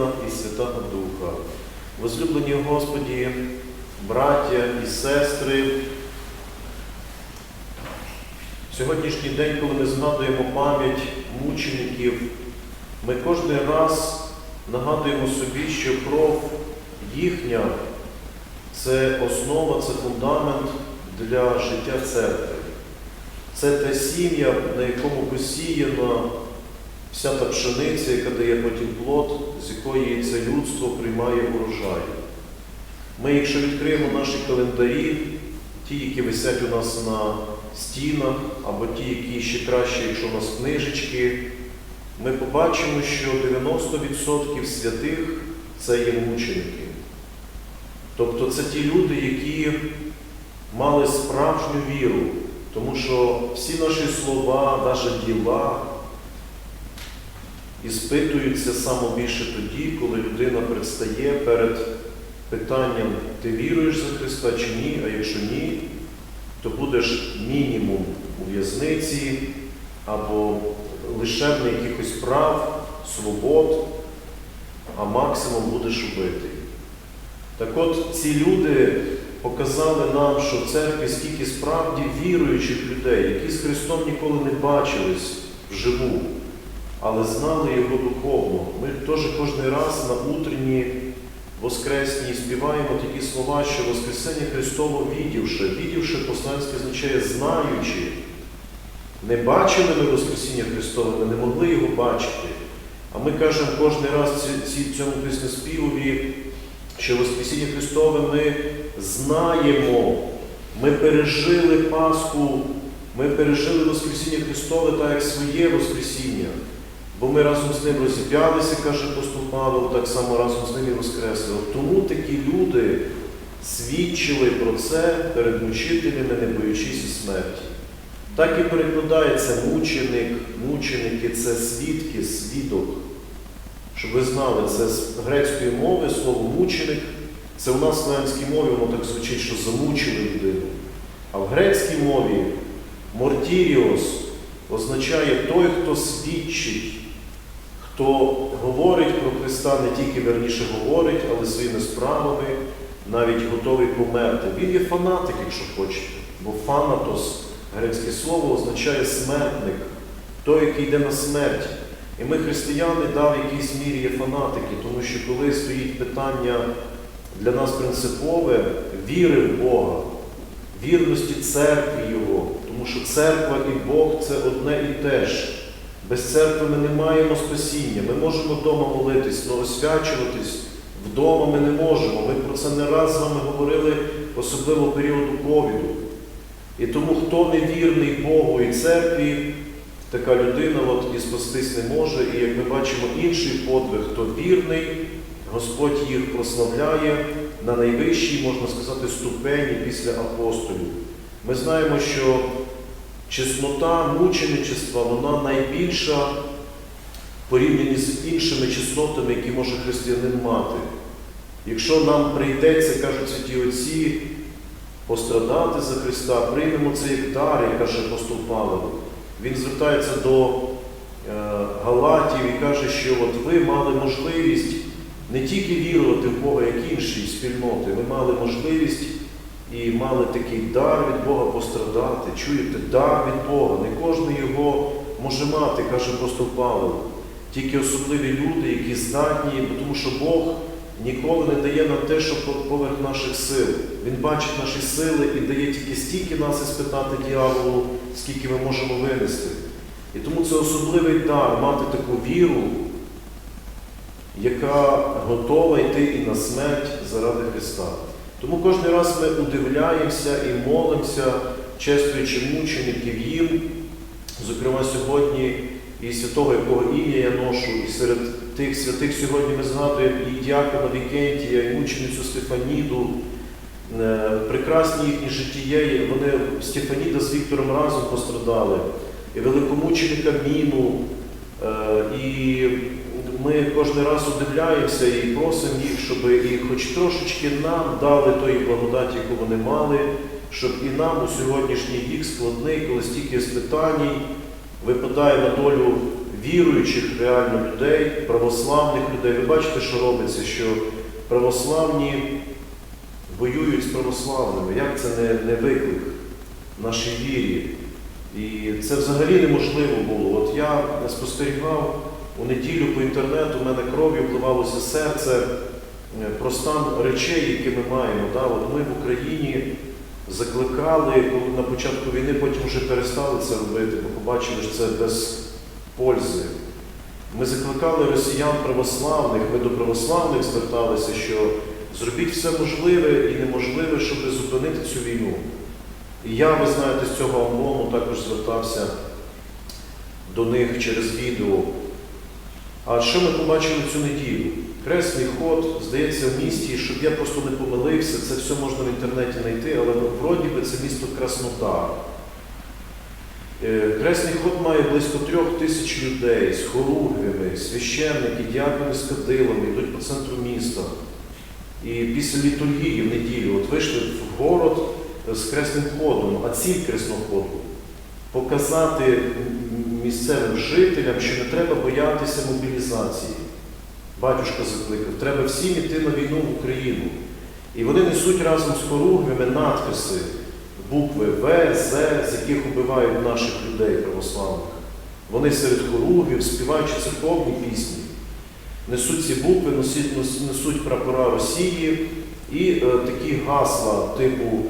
Сина і Святого Духа. Возлюблені Господі, браття і сестри, сьогоднішній день, коли ми згадуємо пам'ять мучеників, ми кожен раз нагадуємо собі, що кров їхня це основа, це фундамент для життя церкви. Це та сім'я, на якому посіяна вся та пшениця, яка дає потім плод, з якої це людство приймає урожай. Ми, якщо відкриємо наші календарі, ті, які висять у нас на стінах, або ті, які ще краще, якщо у нас книжечки, ми побачимо, що 90% святих це є мученики. Тобто це ті люди, які мали справжню віру, тому що всі наші слова, навіть діла, іспитуються саме більше тоді, коли людина предстає перед питанням, ти віруєш за Христа чи ні, а якщо ні, то будеш мінімум у в'язниці або лишений якихось прав, свобод, а максимум будеш убитий. Так от ці люди показали нам, що в церкві скільки справді віруючих людей, які з Христом ніколи не бачились вживу, але знали Його духовно. Ми теж кожен раз на утренні воскресній співаємо такі слова, що Воскресення Христово відівши. Відівши по-словенськи означає знаючи. Не бачили ми Воскресіння Христове, ми не могли його бачити. А ми кажемо кожен раз цьому піснеспівові, що Воскресіння Христове ми знаємо, ми пережили Пасху, ми пережили Воскресіння Христове так як своє Воскресіння. Бо ми разом з ним розіп'ялися, каже апостол Павло, так само разом з ним і воскресли. Тому такі люди свідчили про це перед мучителями, не боючись смерті. Так і перекладається мученик, мученики це свідки, свідок. Щоб ви знали, це з грецької мови слово мученик, це у нас в славянській мові воно так звучить, що замучили людину. А в грецькій мові мортіріос означає той, хто свідчить, хто говорить про Христа, не тільки верніше говорить, але своїми справами навіть готовий померти. Він є фанатик, якщо хочете, бо фанатос, грецьке слово, означає смертник, той, який йде на смерть. І ми, християни, да, в якійсь мірі є фанатики, тому що коли стоїть питання для нас принципове віри в Бога, вірності церкві Його, тому що церква і Бог це одне і те ж. Без церкви ми не маємо спасіння. Ми можемо вдома молитись, але освячуватись вдома ми не можемо. Ми про це не раз з вами говорили, особливо в періоду ковіду. І тому, хто не вірний Богу і церкві, така людина от, і спастись не може. І як ми бачимо інший подвиг, хто вірний, Господь їх прославляє на найвищій, можна сказати, ступені після апостолів. Ми знаємо, що чеснота мученичества, вона найбільша порівняні з іншими чеснотами, які може християнин мати. Якщо нам прийдеться, кажуть святі Отці, пострадати за Христа, приймемо це як дар, каже апостол Павло. Він звертається до е, Галатів і каже, що от ви мали можливість не тільки вірувати в Бога, як інші спільноти, ви мали можливість і мали такий дар від Бога пострадати. Чуєте, дар від Бога. Не кожен його може мати, каже апостол Павло. Тільки особливі люди, які здатні, тому що Бог ніколи не дає нам те, що поверх наших сил. Він бачить наші сили і дає тільки стільки нас іспитати діяволу, скільки ми можемо винести. І тому це особливий дар мати таку віру, яка готова йти і на смерть заради Христа. Тому кожен раз ми удивляємося і молимося, чествуючи мучеників їм. Зокрема, сьогодні і святого, якого ім'я я ношу, і серед тих святих сьогодні ми згадуємо і діакона Вікентія, і мученицю Стефаніду. Е, Прекрасні їхні життєє, вони Стефаніда з Віктором разом пострадали, і великомученика Міну. Е, І ми кожен раз удивляємося і просимо їх, щоб і хоч трошечки нам дали тої благодаті, яку вони мали, щоб і нам у сьогоднішній вік складний, коли стільки спитань випадає на долю віруючих реально людей, православних людей. Ви бачите, що робиться, що православні воюють з православними. Як це не, не виклик нашій вірі? І це взагалі неможливо було. От я спостерігав у неділю по інтернету, у мене кров'ю впливалося серце е, про стан речей, які ми маємо. Да? От ми в Україні закликали, на початку війни, потім вже перестали це робити, бо побачили, що це без пользи. Ми закликали росіян православних, ми до православних зверталися, що зробіть все можливе і неможливе, щоб зупинити цю війну. І я, ви знаєте, з цього ОМОНу також звертався до них через відео. А що ми побачили цю неділю? Кресний ход, здається, в місті, щоб я просто не помилився, це все можна в інтернеті знайти, але вроді би це місто Краснодар. Е, Кресний ход має близько трьох тисяч людей з хоругвями, священники, діакони з кадилами, йдуть по центру міста. І після літургії в неділю от вийшли в город з кресним ходом, а ціль кресного ходу показати місцевим жителям, що не треба боятися мобілізації. Батюшка закликав, треба всім іти на війну в Україну. І вони несуть разом з хоругвями надписи, букви В, З, з яких убивають наших людей православних. Вони серед хоругвів, співаючи церковні пісні, несуть ці букви, носять, несуть прапора Росії і е, такі гасла, типу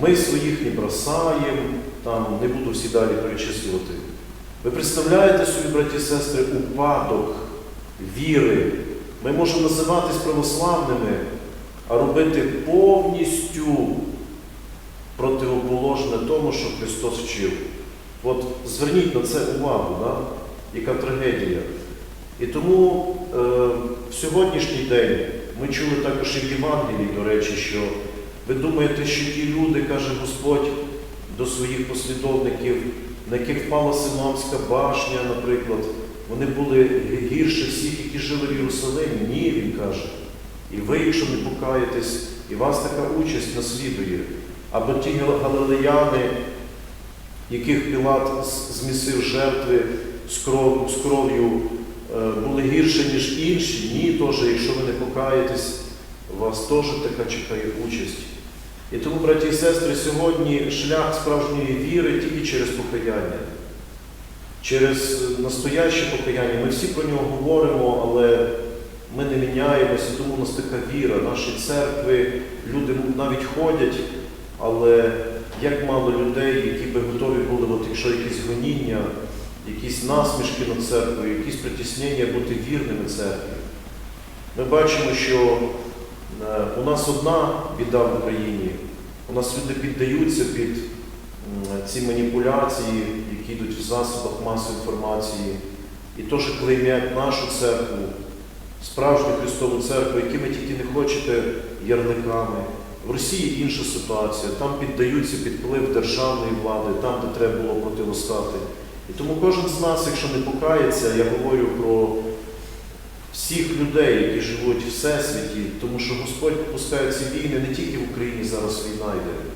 Ми своїх не бросаємо, там не буду всі далі перечислювати. Ви представляєте собі, браті і сестри, упадок віри. Ми можемо називатись православними, а робити повністю противоположне тому, що Христос вчив. От зверніть на це увагу, да? яка трагедія. І тому е, в сьогоднішній день ми чули також і в Євангелії, до речі, що ви думаєте, що ті люди, каже Господь до своїх послідовників, на яких впала Симамська башня, наприклад, вони були гірше всіх, які жили в Єрусалимі. Ні, він каже. І ви, якщо не покаєтесь, і вас така участь наслідує. Або ті галилеяни, яких Пілат змісив жертви з, кров, з кров'ю, е, були гірше, ніж інші. Ні, теж, якщо ви не покаєтесь, вас теж така чекає участь. І тому, браті і сестри, сьогодні шлях справжньої віри тільки через покаяння, через настояще покаяння. Ми всі про нього говоримо, але ми не міняємося, тому у нас така віра. Наші церкви, люди навіть ходять, але як мало людей, які би готові були, от якщо якісь гоніння, якісь насмішки над церквою, якісь притіснення бути вірними церкві. Ми бачимо, що у нас одна біда в Україні. У нас люди піддаються під ці маніпуляції, які йдуть в засобах масової інформації, і теж клеймять нашу церкву, справжню Христову церкву, якими тільки не хочете ярликами. В Росії інша ситуація, там піддаються під вплив державної влади, там, де треба було противостати. І тому кожен з нас, якщо не покається, я говорю про всіх людей, які живуть в всесвіті, тому що Господь пускає ці війни не тільки в Україні зараз війна йде.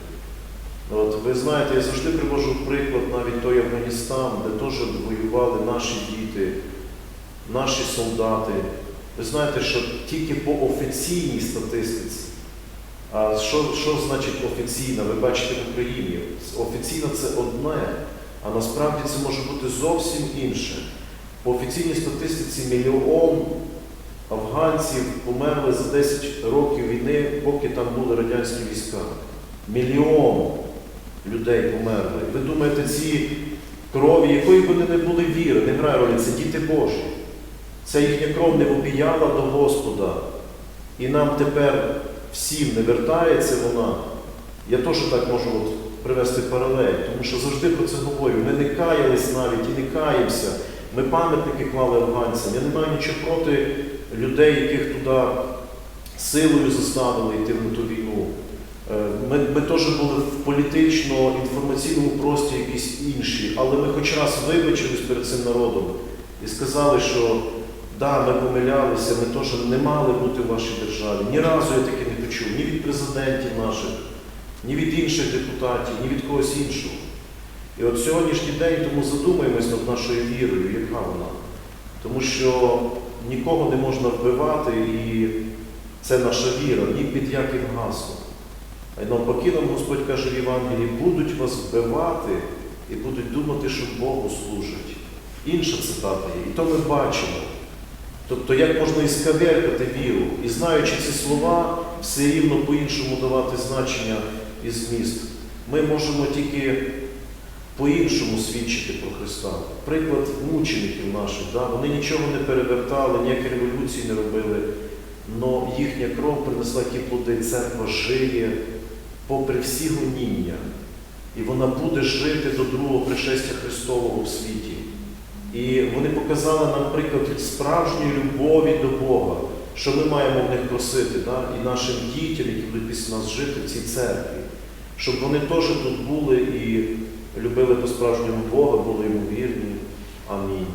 От, ви знаєте, я завжди привожу приклад навіть той Афганістан, де теж воювали наші діти, наші солдати. Ви знаєте, що тільки по офіційній статистиці, а що, що значить офіційна? Ви бачите в Україні. Офіційна це одне, а насправді це може бути зовсім інше. По офіційній статистиці мільйон афганців померли за 10 років війни, поки там були радянські війська. Мільйон людей померли. Ви думаєте, ці крові, якої б вони не були віри, не грає ролі, це діти Божі. Ця їхня кров не обіяла до Господа. І нам тепер всім не вертається вона. Я теж так можу от привести паралель, тому що завжди про це говорю. Ми не каялись навіть і не каємося. Ми пам'ятники клали афганцям. Я не маю нічого проти людей, яких туди силою заставили йти на ту війну. Е, Ми, ми теж були в політично-інформаційному просторі якісь інші, але ми хоч раз вибачились перед цим народом і сказали, що да, ми помилялися, ми теж не мали бути в вашій державі. Ні разу я таки не почув, ні від президентів наших, ні від інших депутатів, ні від когось іншого. І от сьогоднішній день тому задумаємось над нашою вірою, яка вона. Тому що нікого не можна вбивати, і це наша віра, ні під яким гаслом. А й навпаки нам Господь каже в Євангелії, будуть вас вбивати і будуть думати, що Богу служать. Інша цитата є. І то ми бачимо. Тобто, як можна іскаверкати віру, і знаючи ці слова, все рівно по-іншому давати значення і зміст. Ми можемо тільки по-іншому свідчити про Христа. Приклад мучеників наших, да? вони нічого не перевертали, ніякі революції не робили, але їхня кров принесла ті плоди, церква жиє попри всі гоніння. І вона буде жити до другого пришестя Христового в світі. І вони показали нам приклад справжньої любові до Бога, що ми маємо в них просити, да? і нашим дітям, які будуть після нас жити в цій церкві, щоб вони теж тут були і любили по-справжньому Бога, були йому вірні. Амінь.